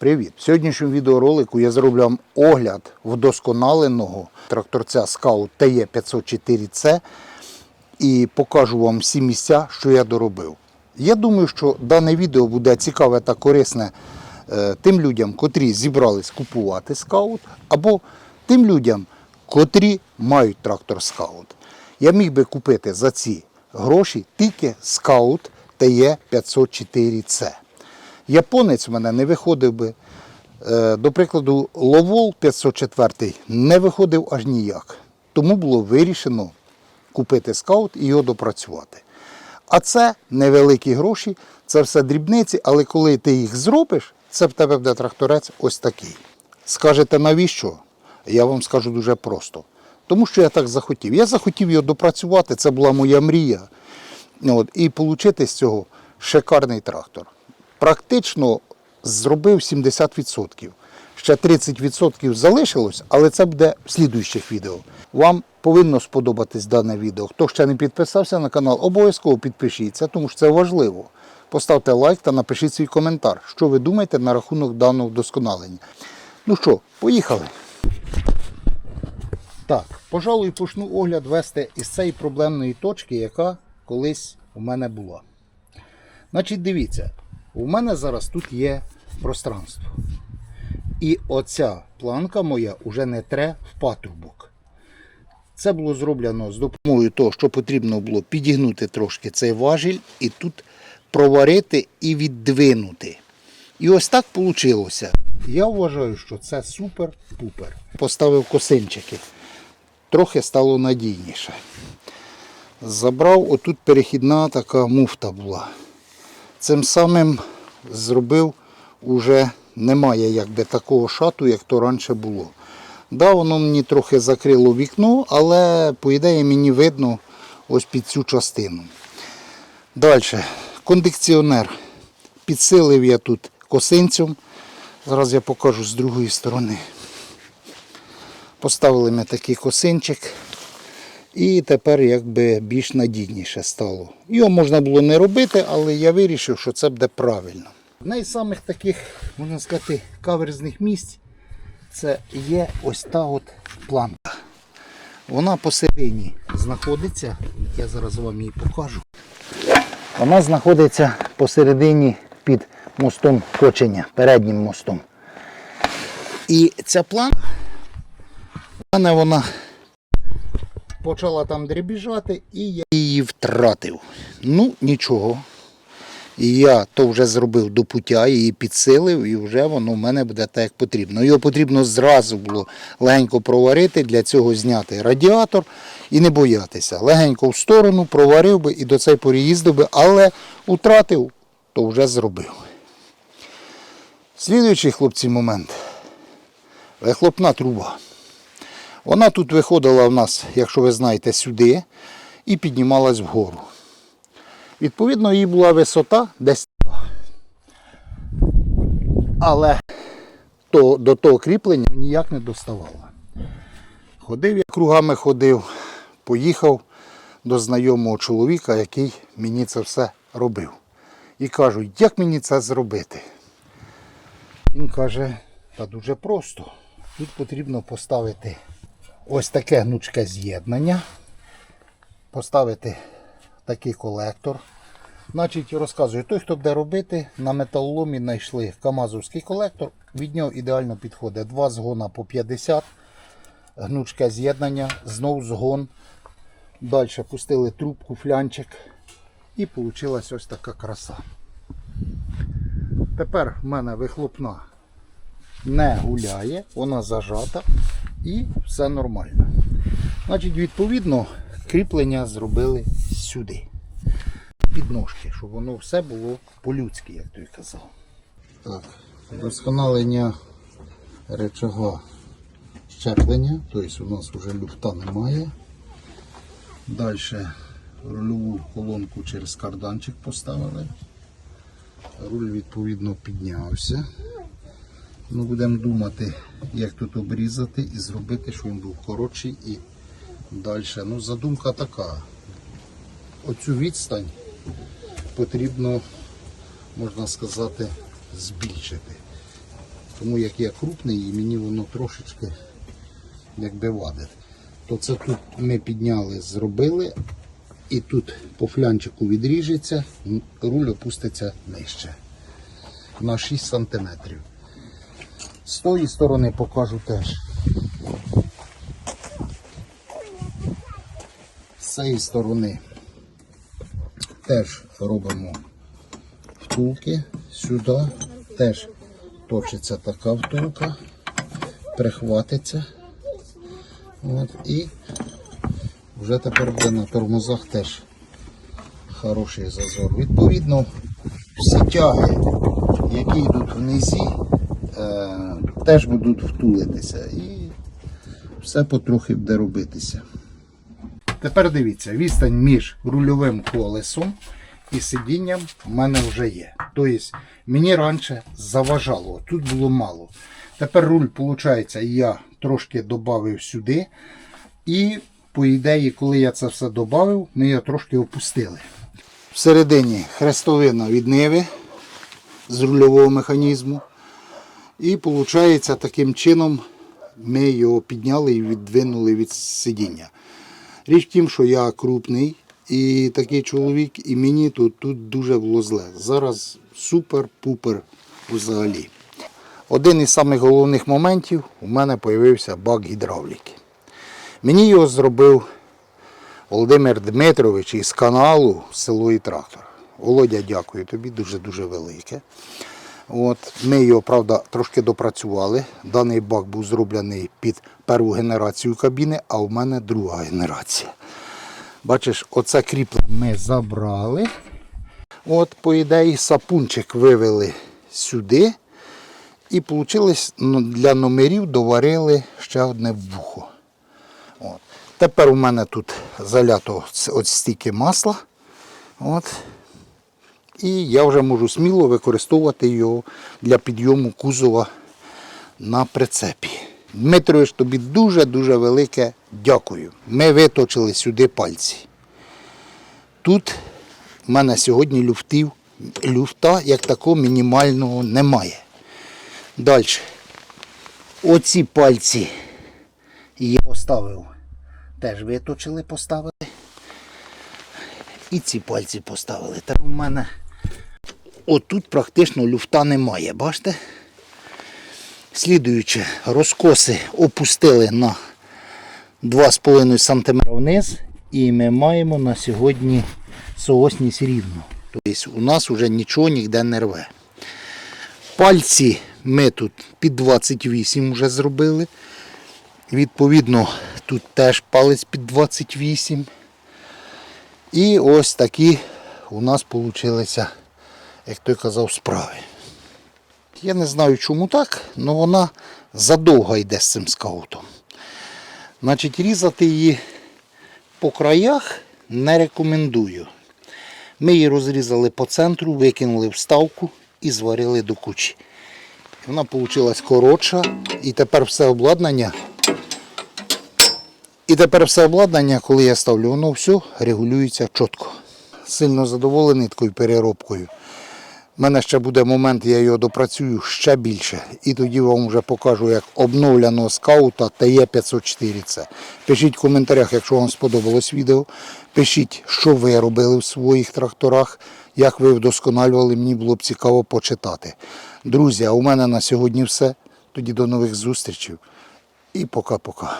Привіт! В сьогоднішньому відеоролику я зроблю вам огляд вдосконаленого тракторця Scout TE 504C і покажу вам всі місця, що я доробив. Я думаю, що дане відео буде цікаве та корисне е, тим людям, котрі зібрались купувати скаут, або тим людям, котрі мають трактор Scout. Я міг би купити за ці гроші тільки Scout TE 504C. Японець в мене не виходив би. Е, До прикладу, Ловол 504 не виходив аж ніяк. Тому було вирішено купити скаут і його допрацювати. А це невеликі гроші, це все дрібниці, але коли ти їх зробиш, це в тебе буде тракторець ось такий. Скажете, навіщо? Я вам скажу дуже просто. Тому що я так захотів. Я захотів його допрацювати, це була моя мрія. От, і отримати з цього шикарний трактор. Практично зробив 70%. Ще 30% залишилось, але це буде в слідуючих відео. Вам повинно сподобатись дане відео. Хто ще не підписався на канал, обов'язково підпишіться, тому що це важливо. Поставте лайк та напишіть свій коментар, що ви думаєте на рахунок даного вдосконалення. Ну що, поїхали. Так, пожалуй, почну огляд вести із цієї проблемної точки, яка колись у мене була. Значить, дивіться, у мене зараз тут є пространство. І оця планка моя вже не тре в патрубок. Це було зроблено з допомогою того, що потрібно було підігнути трошки цей важіль і тут проварити і віддвинути. І ось так вийшло. Я вважаю, що це супер-пупер. Поставив косинчики. Трохи стало надійніше. Забрав, отут перехідна така муфта була. Цим самим зробив уже немає якби такого шату, як то раніше було. Да, воно мені трохи закрило вікно, але по ідеї мені видно ось під цю частину. Далі, кондиціонер. Підсилив я тут косинцем. Зараз я покажу з другої сторони. Поставили ми такий косинчик. І тепер якби більш надійніше стало. Його можна було не робити, але я вирішив, що це буде правильно. Одне із самих таких, можна сказати, каверзних місць це є ось та от планка. Вона посередині знаходиться, я зараз вам її покажу. Вона знаходиться посередині під мостом кочення, переднім мостом. І ця планка, вона почала там дребіжати і я її втратив. Ну, нічого. І я то вже зробив до пуття, її підсилив, і вже воно в мене буде так, як потрібно. Його потрібно зразу було легенько проварити, для цього зняти радіатор і не боятися. Легенько в сторону проварив би і до цей порі їздив би, але втратив, то вже зробив. Слідуючий хлопці момент. Вихлопна труба. Вона тут виходила в нас, якщо ви знаєте, сюди і піднімалась вгору. Відповідно, її була висота десь. Але то, до того кріплення ніяк не доставала. Ходив я кругами ходив, поїхав до знайомого чоловіка, який мені це все робив. І кажу, як мені це зробити? Він каже, та дуже просто. Тут потрібно поставити ось таке гнучке з'єднання, поставити такий колектор. Значить, розказую, той, хто буде робити, на металоломі знайшли камазовський колектор. Від нього ідеально підходить два згона по 50, гнучке з'єднання, знов згон. Далі пустили трубку, флянчик і вийшла ось така краса. Тепер в мене вихлопна не гуляє, вона зажата і все нормально. Значить, відповідно, кріплення зробили сюди. Підножки, щоб воно все було по-людськи, як той казав. Так, досконалення речага щеплення, тобто у нас вже люфта немає. Далі рульову колонку через карданчик поставили. Руль відповідно піднявся. Ми будемо думати, як тут обрізати і зробити, щоб він був коротший і далі. Ну, задумка така. Оцю відстань потрібно, можна сказати, збільшити. Тому як я крупний і мені воно трошечки якби вадить. То це тут ми підняли, зробили, і тут по флянчику відріжеться, руль опуститься нижче на 6 см. З тої сторони покажу теж. З цієї сторони теж робимо втулки сюди, теж точиться така втулка, прихватиться. От, і вже тепер буде на тормозах теж хороший зазор. Відповідно, всі тяги, які йдуть внизі, е, теж будуть втулитися. І все потрохи буде робитися. Тепер дивіться, відстань між рульовим колесом і сидінням в мене вже є. Тобто мені раніше заважало, тут було мало. Тепер руль, виходить, я трошки додав сюди. І, по ідеї, коли я це все додав, ми його трошки опустили. Всередині хрестовина від ниви з рульового механізму. І виходить, таким чином ми його підняли і віддвинули від сидіння. Річ в тім, що я крупний і такий чоловік, і мені тут, тут дуже було зле. Зараз супер-пупер взагалі. Один із самих головних моментів у мене з'явився бак гідравліки. Мені його зробив Володимир Дмитрович із каналу Село і Трактор. Володя, дякую тобі, дуже-дуже велике. От, ми його, правда, трошки допрацювали. Даний бак був зроблений під першу генерацію кабіни, а в мене друга генерація. Бачиш, оце кріплення ми забрали. От, по ідеї, сапунчик вивели сюди. І вийшло для номерів доварили ще одне вухо. От. Тепер у мене тут залято от стільки масла. От. І я вже можу сміло використовувати його для підйому кузова на прицепі. Дмитрович, тобі дуже-дуже велике дякую. Ми виточили сюди пальці. Тут в мене сьогодні люфтів, люфта як такого мінімального немає. Далі. Оці пальці я поставив. Теж виточили, поставили. І ці пальці поставили. Тепер у мене отут практично люфта немає, бачите? Слідуючи, розкоси опустили на 2,5 см вниз, і ми маємо на сьогодні соосність рівну. Тобто у нас вже нічого ніде не рве. Пальці ми тут під 28 вже зробили. Відповідно, тут теж палець під 28. І ось такі у нас вийшли, як той казав, справи. Я не знаю, чому так, але вона задовго йде з цим скаутом. Значить, різати її по краях не рекомендую. Ми її розрізали по центру, викинули вставку і зварили до кучі. Вона вийшла коротша, і тепер все обладнання. І тепер все обладнання, коли я ставлю, воно все регулюється чітко. Сильно задоволений такою переробкою. У мене ще буде момент, я його допрацюю ще більше. І тоді вам вже покажу, як обновленого скаута ТЕ-504C. Пишіть в коментарях, якщо вам сподобалось відео. Пишіть, що ви робили в своїх тракторах, як ви вдосконалювали, мені було б цікаво почитати. Друзі, а у мене на сьогодні все. Тоді до нових зустрічей і пока-пока.